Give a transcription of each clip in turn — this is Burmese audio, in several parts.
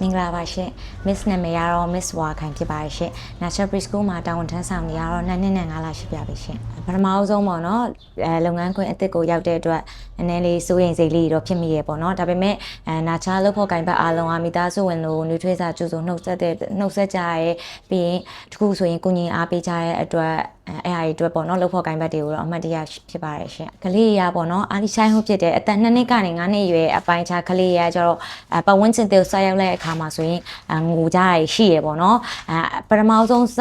မင်္ဂလာပါရှင် Miss နာမည်ကတော့ Miss ဝါခိုင်ဖြစ်ပါတယ်ရှင် National Preschool မှာတာဝန်ထမ်းဆောင်နေရတော့နှစ်နှစ်နဲ့၅လရှိပြပြီရှင်ပထမအဆုံးပေါ့နော်အဲလုပ်ငန်းခွင်အသစ်ကိုရောက်တဲ့အတွက်နည်းနည်းလေးစိုးရိမ်စိတ်လေးတော့ဖြစ်မိရပေါ့နော်ဒါပေမဲ့အဲနာချာလုပ်ဖို့ကင်ဘက်အားလုံးကမိသားစုဝင်လို့နှွေးထွေးစာကျူစုနှုတ်ဆက်တဲ့နှုတ်ဆက်ကြရဲပြီးရင်တခုဆိုရင်ကိုကြီးအားပေးကြတဲ့အတွက် အဲအဲ့အရာတွေအတွက်ပေါ့နော်လုပ်ဖို့ကင်ဘက်တွေကိုတော့အမှတ်တရဖြစ်ပါတယ်ရှင်ကလေးရပေါ့နော်အာလီဆိုင်ဟုတ်ဖြစ်တဲ့အသက်2နှစ်ကနေ9နှစ်အရွယ်အပိုင်းခြားကလေးရကျတော့အဲပတ်ဝန်းကျင်တွေကိုဆက်ရောက်တဲ့အခါမှာဆိုရင်အဲငိုကြရရှိရပေါ့နော်အဲပထမဆုံးစ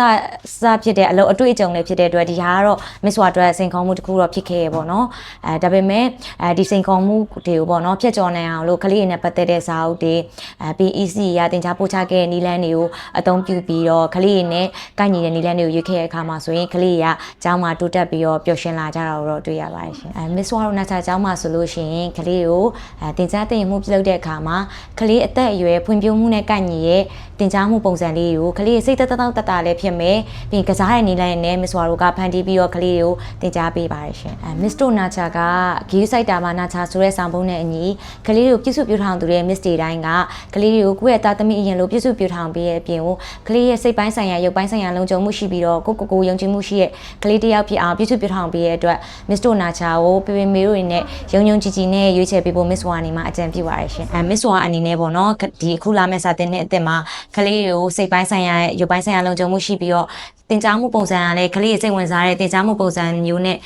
စဖြစ်တဲ့အလုပ်အတွေ့အကြုံလေးဖြစ်တဲ့အတွက်ဒီဟာကတော့ Miss ဝါအတွက်စိန်ခေါ်မှုတစ်ခုတော့ဖြစ်ခဲ့ရပေါ့နော်အဲဒါပေမဲ့အဲဒီစိန်ခေါ်မှုတွေကိုပေါ့နော်ဖြတ်ကျော်နိုင်အောင်လို့ကလေးတွေနဲ့ပတ်သက်တဲ့စာအုပ်တွေအဲ PEC ရတင် जा ပို့ချခဲ့တဲ့နီလန်းတွေကိုအသုံးပြုပြီးတော့ကလေးတွေနဲ့ကိုက်ညီတဲ့နီလန်းတွေကိုရွေးခဲ့တဲ့အခါမှာဆိုရင်ကလေးတွေကကျောင်းမှာတိုးတက်ပြီးတော့ပျော်ရွှင်လာကြတာကိုတော့တွေ့ရပါတယ်ရှင်အဲ Miss Waro Nata ကျောင်းမှာဆိုလို့ရှိရင်ကလေးကိုအဲတင်ကြားတင်မှုပြုလုပ်တဲ့အခါမှာကလေးအသက်အရွယ်ဖွံ့ဖြိုးမှုနဲ့ကန့်ညီရဲ့တင်ကြားမှုပုံစံလေးကိုကလေးစိတ်သက်သက်တတလည်းဖြစ်မယ်ပြီးကစားတဲ့နေလိုက်နဲ့ Miss Waro ကဖန်တီးပြီးတော့ကလေးကိုတင်ကြားပေးပါတယ်ရှင်အဲ Miss To Nacha ကဂေးစိုက်တာမှာ Nacha ဆိုတဲ့ဆောင်ပုံးနဲ့အညီကလေးကိုပြည့်စုံပြထောင်သူတဲ့ Miss တွေတိုင်းကကလေးတွေကိုကိုယ့်ရဲ့တာသမီအရင်လိုပြည့်စုံပြထောင်ပေးတဲ့အပြင်ကိုကလေးရဲ့စိတ်ပိုင်းဆိုင်ရာရုပ်ပိုင်းဆိုင်ရာလုံခြုံမှုရှိပြီးတော့ကိုကိုကိုယုံကြည်မှုရှိရဲ့တဲ့ကလေးတယောက်ဖြစ်အောင်ပြည့်စုံပြထောင်ပေးရတဲ့အတွက် Miss Dona Cha ကိုပေပေမေတို့တွေနဲ့ရုံရုံကြည်ကြည်နဲ့ရွေးချယ်ပေးဖို့ Miss Wa အနေမှာအကြံပြုပါရရှင်အဲ Miss Wa အနေနဲ့ပေါ့နော်ဒီအခုလာမယ့်စာတင်တဲ့အစ်စ်မှာကလေးတွေကိုစိတ်ပိုင်းဆိုင်ရာရုပ်ပိုင်းဆိုင်ရာလုံခြုံမှုရှိပြီးတော့တင်ကြားမှုပုံစံကလည်းကလေးရဲ့စိတ်ဝင်စားတဲ့တင်ကြားမှုပုံစံမျိုးနဲ့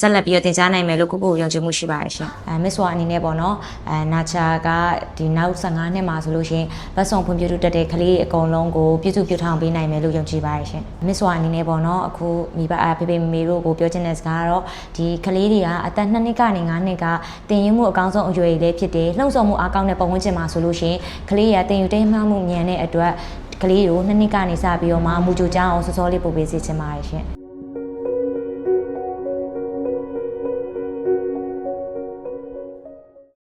ဆက်လက်ပြီးတော့တင်ကြားနိုင်မယ်လို့ကိုကိုယုံကြည်မှုရှိပါတယ်ရှင်။အဲ Miss Wa အနေနဲ့ပေါ့နော်။အဲနာချာကဒီနောက်15နှစ်မှာဆိုလို့ရှိရင်ဘတ်ဆောင်ဖွံ့ဖြိုးတိုးတက်တဲ့ကလေးအကုန်လုံးကိုပြည့်စုံပြထောင်ပေးနိုင်မယ်လို့ယုံကြည်ပါတယ်ရှင်။ Miss Wa အနေနဲ့ပေါ့နော်။အခုမိဘအဖေဖေမေမေတို့ကိုပြောချင်တဲ့စကားကတော့ဒီကလေးတွေကအသက်2နှစ်ကနေ9နှစ်ကတင်ရင်မှုအကောင်းဆုံးအရွယ်လေးဖြစ်တယ်လှုံ့ဆော်မှုအကောင်းတဲ့ပတ်ဝန်းကျင်မှာဆိုလို့ရှိရင်ကလေးရတင်ယူတိမ်မှမှုမြန်တဲ့အတွက်ကလေးကို2နှစ်ကနေစပြီးတော့မှမူကြိုကြအောင်စောစောလေးပို့ပေးစေချင်ပါတယ်ရှင်